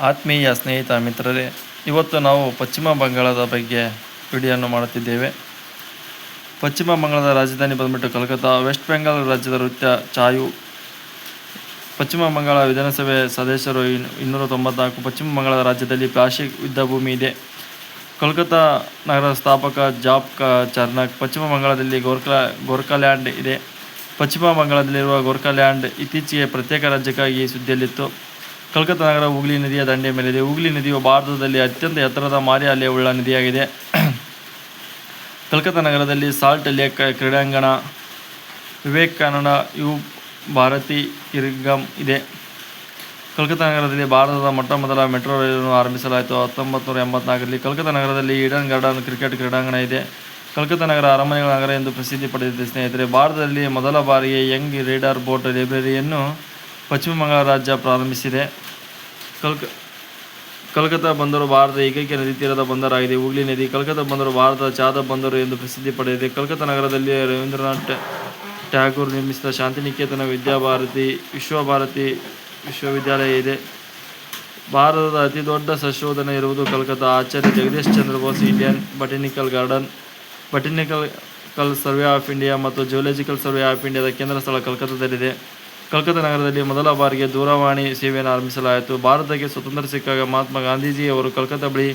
ಆತ್ಮೀಯ ಸ್ನೇಹಿತ ಮಿತ್ರರೇ, ಇವತ್ತು ನಾವು ಪಶ್ಚಿಮ ಬಂಗಾಳದ ಬಗ್ಗೆ ವಿಡಿಯೋವನ್ನು ಮಾಡುತ್ತಿದ್ದೇವೆ. ಪಶ್ಚಿಮ ಬಂಗಾಳದ ರಾಜಧಾನಿ ಬಂದ್ಬಿಟ್ಟು ಕಲ್ಕತ್ತಾ, ವೆಸ್ಟ್ ಬೆಂಗಾಲ್ ರಾಜ್ಯದ ನೃತ್ಯ ಚಾಯು. ಪಶ್ಚಿಮ ಬಂಗಾಳ ವಿಧಾನಸಭೆ ಸದಸ್ಯರು ಇನ್- ಇನ್ನೂರ ತೊಂಬತ್ನಾಲ್ಕು ಪಶ್ಚಿಮ ಬಂಗಾಳ ರಾಜ್ಯದಲ್ಲಿ ಪ್ಲಾಸ್ಟಿಕ್ ಯುದ್ಧಭೂಮಿ ಇದೆ. ಕೋಲ್ಕತ್ತಾ ನಗರದ ಸ್ಥಾಪಕ ಜಾಬ್ ಕ ಚರ್ನಕ್ ಪಶ್ಚಿಮ ಬಂಗಾಳದಲ್ಲಿ ಗೋರ್ಖಾ ಗೋರ್ಖಾಲ್ಯಾಂಡ್ ಇದೆ. ಪಶ್ಚಿಮ ಬಂಗಾಳದಲ್ಲಿರುವ ಗೋರ್ಖಾಲ್ಯಾಂಡ್ ಇತ್ತೀಚೆಗೆ ಪ್ರತ್ಯೇಕ ರಾಜ್ಯಕ್ಕಾಗಿ ಸುದ್ದಿಯಲ್ಲಿತ್ತು. ಕಲ್ಕತ್ತಾ ನಗರ ಹೂಗ್ಲಿ ನದಿಯ ದಂಡೆ ಮೇಲಿದೆ. ಹೂಗ್ಲಿ ನದಿಯು ಭಾರತದಲ್ಲಿ ಅತ್ಯಂತ ಎತ್ತರದ ಮಾರಿ ಅಲೆಯುಳ್ಳ ನದಿಯಾಗಿದೆ. ಕಲ್ಕತ್ತಾ ನಗರದಲ್ಲಿ ಸಾಲ್ಟ್ ಲೇಕ್ ಕ್ರೀಡಾಂಗಣ, ವಿವೇಕಾನಂದ, ಯು ಭಾರತಿ ಇರ್ಗಮ್ ಇದೆ. ಕಲ್ಕತ್ತಾ ನಗರದಲ್ಲಿ ಭಾರತದ ಮೊಟ್ಟ ಮೊದಲ ಮೆಟ್ರೋ ರೈಲನ್ನು ಆರಂಭಿಸಲಾಯಿತು. ಹತ್ತೊಂಬತ್ತು ನೂರ ಎಂಬತ್ನಾಲ್ಕರಲ್ಲಿ ಕಲ್ಕತ್ತಾ ನಗರದಲ್ಲಿ ಈಡನ್ ಗಾರ್ಡನ್ ಕ್ರಿಕೆಟ್ ಕ್ರೀಡಾಂಗಣ ಇದೆ. ಕಲ್ಕತ್ತಾ ನಗರ ಅರಮನೆಗಳ ನಗರ ಎಂದು ಪ್ರಸಿದ್ಧಿ ಪಡೆದಿದೆ ಸ್ನೇಹಿತರೆ. ಭಾರತದಲ್ಲಿ ಮೊದಲ ಬಾರಿಗೆ ಯಂಗ್ ರೀಡರ್ ಬೋಟ್ ಲೈಬ್ರರಿಯನ್ನು ಪಶ್ಚಿಮ ಬಂಗಾಳ ರಾಜ್ಯ ಪ್ರಾರಂಭಿಸಿದೆ. ಕಲ್ಕ ಕಲ್ಕತ್ತಾ ಬಂದರು, ಭಾರತದ ಏಕೈಕ ನದಿ ತೀರದ ಬಂದರಾಗಿದೆ ಹೂಗ್ಲಿ ನದಿ, ಕಲ್ಕತ್ತಾ ಬಂದರು, ಭಾರತದ ಚಾದ ಬಂದರು ಎಂದು ಪ್ರಸಿದ್ಧಿ ಪಡೆದಿದೆ. ಕಲ್ಕತ್ತಾ ನಗರದಲ್ಲಿ ರವೀಂದ್ರನಾಥ್ ಟ್ಯಾ- ಟ್ಯಾಗೂರ್ ನಿರ್ಮಿಸಿದ ಶಾಂತಿನಿಕೇತನ ವಿದ್ಯಾಭಾರತಿ, ವಿಶ್ವಭಾರತಿ ವಿಶ್ವವಿದ್ಯಾಲಯ ಇದೆ. ಭಾರತದ ಅತಿ ದೊಡ್ಡ ಸಂಶೋಧನೆ ಇರುವುದು Calcutta. Acharya Jagadish Chandra Bose, Indian botanical garden botanical ಕಲ್ ಸರ್ವೆ ಆಫ್ ಇಂಡಿಯಾ ಮತ್ತು ಜಿಯೋಲಜಿಕಲ್ ಸರ್ವೆ ಆಫ್ ಇಂಡಿಯಾದ ಕೇಂದ್ರ ಸ್ಥಳ ಕಲ್ಕತ್ತಾದಲ್ಲಿದೆ. ಕಲ್ಕತ್ತಾ ನಗರದಲ್ಲಿ ಮೊದಲ ಬಾರಿಗೆ ದೂರವಾಣಿ ಸೇವೆಯನ್ನು ಆರಂಭಿಸಲಾಯಿತು. ಭಾರತಕ್ಕೆ ಸ್ವತಂತ್ರ ಸಿಕ್ಕಾಗ ಮಹಾತ್ಮ ಗಾಂಧೀಜಿ ಅವರು ಕಲ್ಕತ್ತಾ ಬಳಿ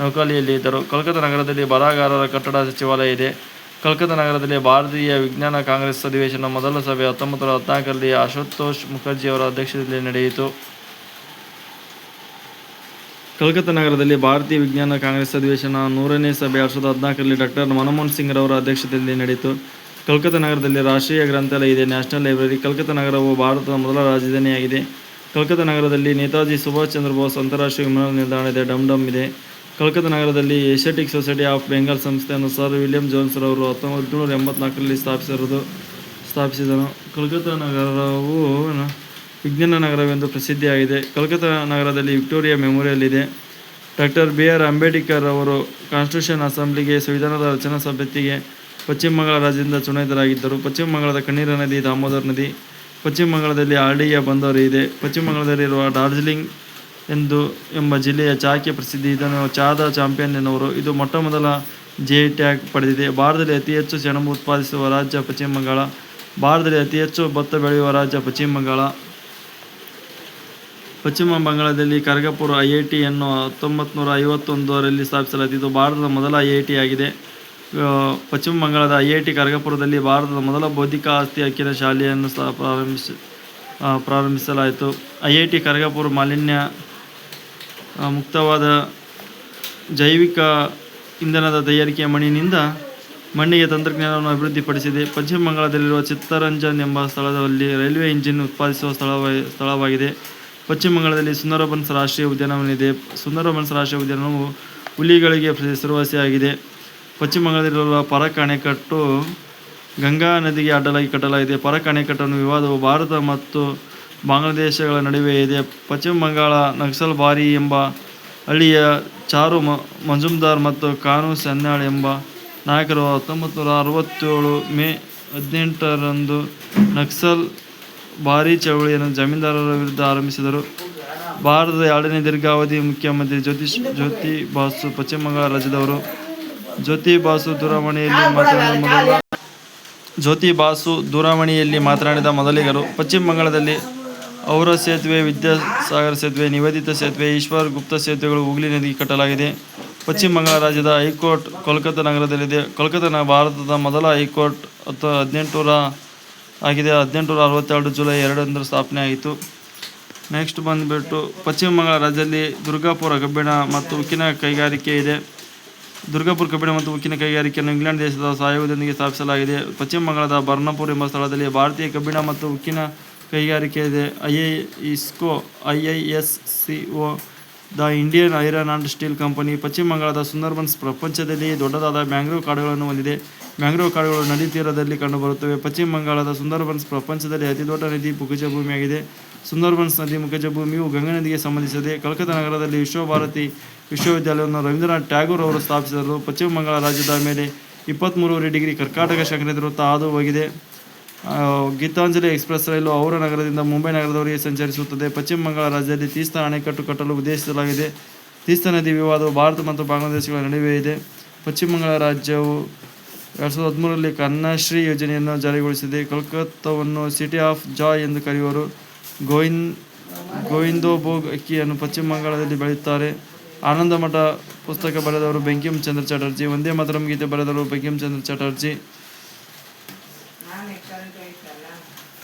ನೌಕಾಲಿಯಲ್ಲಿ ಇದ್ದರು. ಕಲ್ಕತ್ತಾ ನಗರದಲ್ಲಿ ಬರಹಗಾರರ ಕಟ್ಟಡ ಸಚಿವಾಲಯ ಇದೆ. ಕಲ್ಕತ್ತಾ ನಗರದಲ್ಲಿ ಭಾರತೀಯ ವಿಜ್ಞಾನ ಕಾಂಗ್ರೆಸ್ ಅಧಿವೇಶನ ಮೊದಲ ಸಭೆ ಹತ್ತೊಂಬತ್ತು ನೂರ ಹದಿನಾಲ್ಕರಲ್ಲಿ ಅಶುತೋಷ್ ಮುಖರ್ಜಿ ಅವರ ಅಧ್ಯಕ್ಷತೆಯಲ್ಲಿ ನಡೆಯಿತು. ಕಲ್ಕತ್ತಾ ನಗರದಲ್ಲಿ ಭಾರತೀಯ ವಿಜ್ಞಾನ ಕಾಂಗ್ರೆಸ್ ಅಧಿವೇಶನ ನೂರನೇ ಸಭೆ ಎರಡು ಸಾವಿರದ ಹದಿನಾಲ್ಕರಲ್ಲಿ ಡಾಕ್ಟರ್ ಮನಮೋಹನ್ ಸಿಂಗ್ ರವರ ಅಧ್ಯಕ್ಷತೆಯಲ್ಲಿ ನಡೆಯಿತು. ಕಲ್ಕತ್ತಾ ನಗರದಲ್ಲಿ ರಾಷ್ಟ್ರೀಯ ಗ್ರಂಥಾಲಯ ಇದೆ. ನ್ಯಾಷನಲ್ ಲೈಬ್ರರಿ, ಕಲ್ಕತ್ತಾ ನಗರವು ಭಾರತದ ಮೊದಲ ರಾಜಧಾನಿಯಾಗಿದೆ. ಕಲ್ಕತ್ತಾ ನಗರದಲ್ಲಿ ನೇತಾಜಿ ಸುಭಾಷ್ ಚಂದ್ರ ಬೋಸ್ ಅಂತಾರಾಷ್ಟ್ರೀಯ ವಿಮಾನ ನಿಲ್ದಾಣ ಇದೆ. ಡಮ್ ಡಮ್ ಇದೆ. ಕಲ್ಕತ್ತಾ ನಗರದಲ್ಲಿ ಏಷ್ಯಾಟಿಕ್ ಸೊಸೈಟಿ ಆಫ್ ಬೆಂಗಾಲ್ ಸಂಸ್ಥೆಯನ್ನು ಸರ್ ವಿಲಿಯಂ ಜೋನ್ಸ್ ಅವರು ಹತ್ತೊಂಬತ್ತು ನೂರ ಎಂಬತ್ನಾಲ್ಕರಲ್ಲಿ ಸ್ಥಾಪಿಸಿರುವುದು ಸ್ಥಾಪಿಸಿದನು. ಕಲ್ಕತ್ತಾ ನಗರವು ವಿಜ್ಞಾನ ನಗರವೆಂದು ಪ್ರಸಿದ್ಧಿಯಾಗಿದೆ. ಕಲ್ಕತ್ತಾ ನಗರದಲ್ಲಿ ವಿಕ್ಟೋರಿಯಾ ಮೆಮೋರಿಯಲ್ ಇದೆ. ಡಾಕ್ಟರ್ ಬಿ ಆರ್ ಅಂಬೇಡ್ಕರ್ ಅವರು ಕಾನ್ಸ್ಟಿಟ್ಯೂಷನ್ ಅಸೆಂಬ್ಲಿಗೆ ಸಂವಿಧಾನದ ರಚನಾ ಸಭೆಗೆ ಪಶ್ಚಿಮ ಬಂಗಾಳ ರಾಜ್ಯದಿಂದ ಚುನಾಯಿತರಾಗಿದ್ದರು. ಪಶ್ಚಿಮ ಬಂಗಾಳದ ಕಣ್ಣೀರ ನದಿ, ದಾಮೋದರ್ ನದಿ, ಪಶ್ಚಿಮ ಬಂಗಾಳದಲ್ಲಿ ಆರ್ಡಿಯ ಬಂದವರು ಇದೆ. ಪಶ್ಚಿಮ ಬಂಗಾಳದಲ್ಲಿರುವ ಡಾರ್ಜಿಲಿಂಗ್ ಎಂದು ಎಂಬ ಜಿಲ್ಲೆಯ ಚಹಾಕ್ಕೆ ಪ್ರಸಿದ್ಧಿ, ಇದನ್ನು ಚಾದ ಚಾಂಪಿಯನ್ ಎನ್ನುವರು. ಇದು ಮೊಟ್ಟ ಮೊದಲ ಜೆ ಟ್ಯಾಗ್ ಪಡೆದಿದೆ. ಭಾರತದಲ್ಲಿ ಅತಿ ಹೆಚ್ಚು ಸೆಣಬು ಉತ್ಪಾದಿಸುವ ರಾಜ್ಯ ಪಶ್ಚಿಮ ಬಂಗಾಳ. ಭಾರತದಲ್ಲಿ ಅತಿ ಹೆಚ್ಚು ಭತ್ತ ಬೆಳೆಯುವ ರಾಜ್ಯ ಪಶ್ಚಿಮ ಬಂಗಾಳ. ಪಶ್ಚಿಮ ಬಂಗಾಳದಲ್ಲಿ ಕರ್ಗಪುರ ಐ ಐ ಟಿಯನ್ನು ಹತ್ತೊಂಬತ್ತು ನೂರ ಐವತ್ತೊಂದರಲ್ಲಿ ಸ್ಥಾಪಿಸಲಾಯಿತು. ಇದು ಭಾರತದ ಮೊದಲ ಐ ಐ ಟಿ ಆಗಿದೆ. ಪಶ್ಚಿಮ ಬಂಗಾಳದ ಐ ಐ ಟಿ ಕರ್ಗಪುರದಲ್ಲಿ ಭಾರತದ ಮೊದಲ ಬೌದ್ಧಿಕ ಆಸ್ತಿ ಹಕ್ಕಿನ ಶಾಲೆಯನ್ನು ಸಹ ಪ್ರಾರಂಭಿಸಿ ಪ್ರಾರಂಭಿಸಲಾಯಿತು. ಐ ಐ ಟಿ ಕರ್ಗಪುರ ಮಾಲಿನ್ಯ ಮುಕ್ತವಾದ ಜೈವಿಕ ಇಂಧನದ ತಯಾರಿಕೆಯ ಮಣ್ಣಿನಿಂದ ಮಣ್ಣಿಗೆ ತಂತ್ರಜ್ಞಾನವನ್ನು ಅಭಿವೃದ್ಧಿಪಡಿಸಿದೆ. ಪಶ್ಚಿಮ ಬಂಗಾಳದಲ್ಲಿರುವ ಚಿತ್ತರಂಜನ್ ಎಂಬ ಸ್ಥಳದಲ್ಲಿ ರೈಲ್ವೆ ಇಂಜಿನ್ ಉತ್ಪಾದಿಸುವ ಸ್ಥಳವ, ಸ್ಥಳವಾಗಿದೆ. ಪಶ್ಚಿಮ ಬಂಗಾಳದಲ್ಲಿ ಸುಂದರಬನ್ಸ್ ರಾಷ್ಟ್ರೀಯ ಉದ್ಯಾನವನ ಇದೆ ಸುಂದರಬನ್ಸ್ ರಾಷ್ಟ್ರೀಯ ಉದ್ಯಾನವು ಹುಲಿಗಳಿಗೆ ಹೆಸರುವಾಸಿಯಾಗಿದೆ ಪಶ್ಚಿಮ ಬಂಗಾಳದಲ್ಲಿರುವ ಪರಕ್ ಅಣೆಕಟ್ಟು ಗಂಗಾ ನದಿಗೆ ಅಡ್ಡಲಾಗಿ ಕಟ್ಟಲಾಗಿದೆ. ಪರಕ್ ಅಣೆಕಟ್ಟನ್ನು ವಿವಾದವು ಭಾರತ ಮತ್ತು ಬಾಂಗ್ಲಾದೇಶಗಳ ನಡುವೆ ಇದೆ. ಪಶ್ಚಿಮ ಬಂಗಾಳ ನಕ್ಸಲ್ ಬಾರಿ ಎಂಬ ಹಳ್ಳಿಯ ಚಾರು ಮ ಮಜುಮ್ದಾರ್ ಮತ್ತು ಕಾನು ಸನ್ಯಾಳ್ ಎಂಬ ನಾಯಕರು ಹತ್ತೊಂಬತ್ತು ನೂರ ಅರವತ್ತೇಳು ಮೇ ಹದಿನೆಂಟರಂದು ನಕ್ಸಲ್ ಭಾರಿ ಚಳವಳಿಯನ್ನು ಜಮೀನ್ದಾರರ ವಿರುದ್ಧ ಆರಂಭಿಸಿದರು. ಭಾರತದ ಎರಡನೇ ದೀರ್ಘಾವಧಿ ಮುಖ್ಯಮಂತ್ರಿ ಜ್ಯೋತಿಷ್, ಜ್ಯೋತಿ ಬಾಸು, ಪಶ್ಚಿಮ ಬಂಗಾಳ ರಾಜ್ಯದವರು ಜ್ಯೋತಿ ಬಾಸು ದೂರವಾಣಿಯಲ್ಲಿ ಮಾತನಾಡಿದ ಮೊದಲ ಜ್ಯೋತಿ ಬಾಸು ದೂರವಾಣಿಯಲ್ಲಿ ಮಾತನಾಡಿದ ಮೊದಲಿಗರು ಪಶ್ಚಿಮ ಬಂಗಾಳದಲ್ಲಿ ಔರ ಸೇತುವೆ ವಿದ್ಯಾಸಾಗರ ಸೇತುವೆ ನಿವೇದಿತ ಸೇತುವೆ ಈಶ್ವರ್ ಗುಪ್ತ ಸೇತುವೆಗಳು ಹುಗ್ಲಿ ನದಿಗೆ ಕಟ್ಟಲಾಗಿದೆ. ಪಶ್ಚಿಮ ಬಂಗಾಳ ರಾಜ್ಯದ ಹೈಕೋರ್ಟ್ ಕೋಲ್ಕತ್ತಾ ನಗರದಲ್ಲಿದೆ. ಕೋಲ್ಕತ್ತಾ ಭಾರತದ ಮೊದಲ ಹೈಕೋರ್ಟ್ ಹತ್ತು ಹದಿನೆಂಟುನೂರ ಆಗಿದೆ. ಹದಿನೆಂಟುನೂರ ಅರವತ್ತೆರಡು ಜುಲೈ ಎರಡರಂದು ಸ್ಥಾಪನೆ ಆಯಿತು. ನೆಕ್ಸ್ಟ್ ಬಂದುಬಿಟ್ಟು ಪಶ್ಚಿಮ ಬಂಗಾಳ ರಾಜ್ಯದಲ್ಲಿ ದುರ್ಗಾಪುರ ಕಬ್ಬಿಣ ಮತ್ತು ಉಕ್ಕಿನ ಕೈಗಾರಿಕೆ ಇದೆ. ದುರ್ಗಾಪುರ ಕಬ್ಬಿಣ ಮತ್ತು ಉಕ್ಕಿನ ಕೈಗಾರಿಕೆಯನ್ನು ಇಂಗ್ಲೆಂಡ್ ದೇಶದ ಸಹಯೋಗದೊಂದಿಗೆ ಸ್ಥಾಪಿಸಲಾಗಿದೆ. ಪಶ್ಚಿಮ ಬಂಗಾಳದ ಬರ್ಣಪುರ್ ಎಂಬ ಸ್ಥಳದಲ್ಲಿ ಭಾರತೀಯ ಕಬ್ಬಿಣ ಮತ್ತು ಉಕ್ಕಿನ ಕೈಗಾರಿಕೆ ಇದೆ I ISCO, I the Indian iron and steel company ಪಶ್ಚಿಮ ಬಂಗಾಳದ ಸುಂದರ್ಬನ್ಸ್ ಪ್ರಪಂಚದಲ್ಲಿ ದೊಡ್ಡದಾದ ಮ್ಯಾಂಗ್ರೋವ್ ಕಾಡುಗಳನ್ನು ಹೊಂದಿದೆ. ಮ್ಯಾಂಗ್ರೋವ್ ಕಾಡುಗಳು ನದಿ ತೀರದಲ್ಲಿ ಕಂಡುಬರುತ್ತವೆ. ಪಶ್ಚಿಮ ಬಂಗಾಳದ ಸುಂದರ್ಬನ್ಸ್ ಪ್ರಪಂಚದಲ್ಲಿ ಅತಿದೊಡ್ಡ ನದಿ ಮುಖಜ ಭೂಮಿಯಾಗಿದೆ ಸುಂದರ್ಬನ್ಸ್ ನದಿ ಮುಖಜ ಭೂಮಿಯು ಗಂಗಾ ನದಿಗೆ ಸಂಬಂಧಿಸಿದೆ. ಕಲ್ಕತ್ತಾ ನಗರದಲ್ಲಿ ವಿಶ್ವಭಾರತಿ ವಿಶ್ವವಿದ್ಯಾಲಯವನ್ನು ರವೀಂದ್ರನಾಥ್ ಟ್ಯಾಗೂರ್ ಅವರು ಸ್ಥಾಪಿಸಿದರು. ಪಶ್ಚಿಮ ಬಂಗಾಳ ರಾಜ್ಯದ ಮೇಲೆ ಇಪ್ಪತ್ತ್ಮೂರುವರೆ ಡಿಗ್ರಿ ಕರ್ಕಾಟಕ ಸಂಕ್ರಾಂತಿ ವೃತ್ತ ಹಾದು ಹೋಗಿದೆ. ಗೀತಾಂಜಲಿ ಎಕ್ಸ್ಪ್ರೆಸ್ ರೈಲು ಔರ ನಗರದಿಂದ ಮುಂಬೈ ನಗರದವರೆಗೆ ಸಂಚರಿಸುತ್ತದೆ. ಪಶ್ಚಿಮ ಬಂಗಾಳ ರಾಜ್ಯದಲ್ಲಿ ತೀಸ್ತಾ ಅಣೆಕಟ್ಟು ಕಟ್ಟಲು ಉದ್ದೇಶಿಸಲಾಗಿದೆ. ತೀಸ್ತಾ ನದಿ ವಿವಾದವು ಭಾರತ ಮತ್ತು ಬಾಂಗ್ಲಾದೇಶಗಳ ನಡುವೆ ಇದೆ. ಪಶ್ಚಿಮ ಬಂಗಾಳ ರಾಜ್ಯವು ಎರಡು ಸಾವಿರದ ಹದಿಮೂರರಲ್ಲಿ ಕನ್ನಾಶ್ರೀ ಯೋಜನೆಯನ್ನು ಜಾರಿಗೊಳಿಸಿದೆ. ಕೋಲ್ಕತ್ತಾವನ್ನು ಸಿಟಿ ಆಫ್ ಜಾಯ್ ಎಂದು ಕರೆಯುವರು. ಗೋವಿಂದ್ ಗೋವಿಂದೋಭೋಗ್ ಅಕ್ಕಿಯನ್ನು ಪಶ್ಚಿಮ ಬಂಗಾಳದಲ್ಲಿ ಬೆಳೆಯುತ್ತಾರೆ. ಆನಂದಮಠ ಪುಸ್ತಕ ಬರೆದವರು ಬೆಂಕಿಂ ಚಂದ್ರ ಚಟರ್ಜಿ. ಒಂದೇ ಮಾತರಂ ಗೀತೆ ಬರೆದವರು ಬೆಂಕಿಂ ಚಂದ್ರ ಚಟರ್ಜಿ.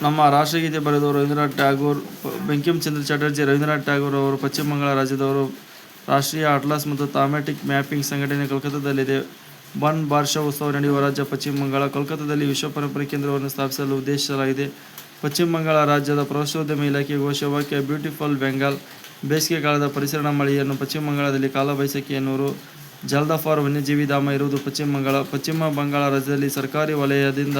ನಮ್ಮ ರಾಷ್ಟ್ರಗೀತೆ ಬರೆದವರು ರವೀಂದ್ರನಾಥ್ ಟ್ಯಾಗೋರ್ ಪ- ಚಂದ್ರ ಚಟರ್ಜಿ, ರವೀಂದ್ರನಾಥ್ ಟ್ಯಾಗೋರ್ ಅವರು ಪಶ್ಚಿಮ ಬಂಗಾಳ ರಾಜ್ಯದವರು, ರಾಷ್ಟ್ರೀಯ ಅಟ್ಲಾಸ್ ಮತ್ತು ಥಾಮ್ಯಾಟಿಕ್ ಮ್ಯಾಪಿಂಗ್ ಸಂಘಟನೆ ಕೋಲ್ಕತ್ತಾದಲ್ಲಿದೆ. ಬನ್ ಬಾರ್ಷಾ ಉತ್ಸವ ನಡೆಯುವ ರಾಜ್ಯ ಪಶ್ಚಿಮ ಬಂಗಾಳ ಕೋಲ್ಕತ್ತಾದಲ್ಲಿ ವಿಶ್ವ ಪರಂಪರೆ ಕೇಂದ್ರವನ್ನು ಸ್ಥಾಪಿಸಲು ಉದ್ದೇಶಿಸಲಾಗಿದೆ. ಪಶ್ಚಿಮ ಬಂಗಾಳ ರಾಜ್ಯದ ಪ್ರವಾಸೋದ್ಯಮ ಇಲಾಖೆ ಘೋಷವಾಕ್ಯ ಬ್ಯೂಟಿಫುಲ್ ಬೆಂಗಾಲ್ ಬೇಸಿಗೆ ಕಾಲದ ಪರಿಸರ ಮಳೆಯನ್ನು ಪಶ್ಚಿಮ ಬಂಗಾಳದಲ್ಲಿ ಕಾಲಬೈಸಾಖಿ ಎನ್ನುವರು. ಜಲ್ದಫಾರ್ ವನ್ಯಜೀವಿ ಧಾಮ ಇರುವುದು ಪಶ್ಚಿಮ ಬಂಗಾಳ. ಪಶ್ಚಿಮ ಬಂಗಾಳ ರಾಜ್ಯದಲ್ಲಿ ಸರ್ಕಾರಿ ವಲಯದಿಂದ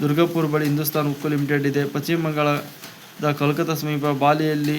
ದುರ್ಗಾಪುರ್ ಬಳಿ ಹಿಂದೂಸ್ತಾನ್ ಉಕ್ಕು ಲಿಮಿಟೆಡ್ ಇದೆ. ಪಶ್ಚಿಮ ಬಂಗಾಳದ ಕೋಲ್ಕತ್ತಾ ಸಮೀಪ ಬಾಲಿಯಲ್ಲಿ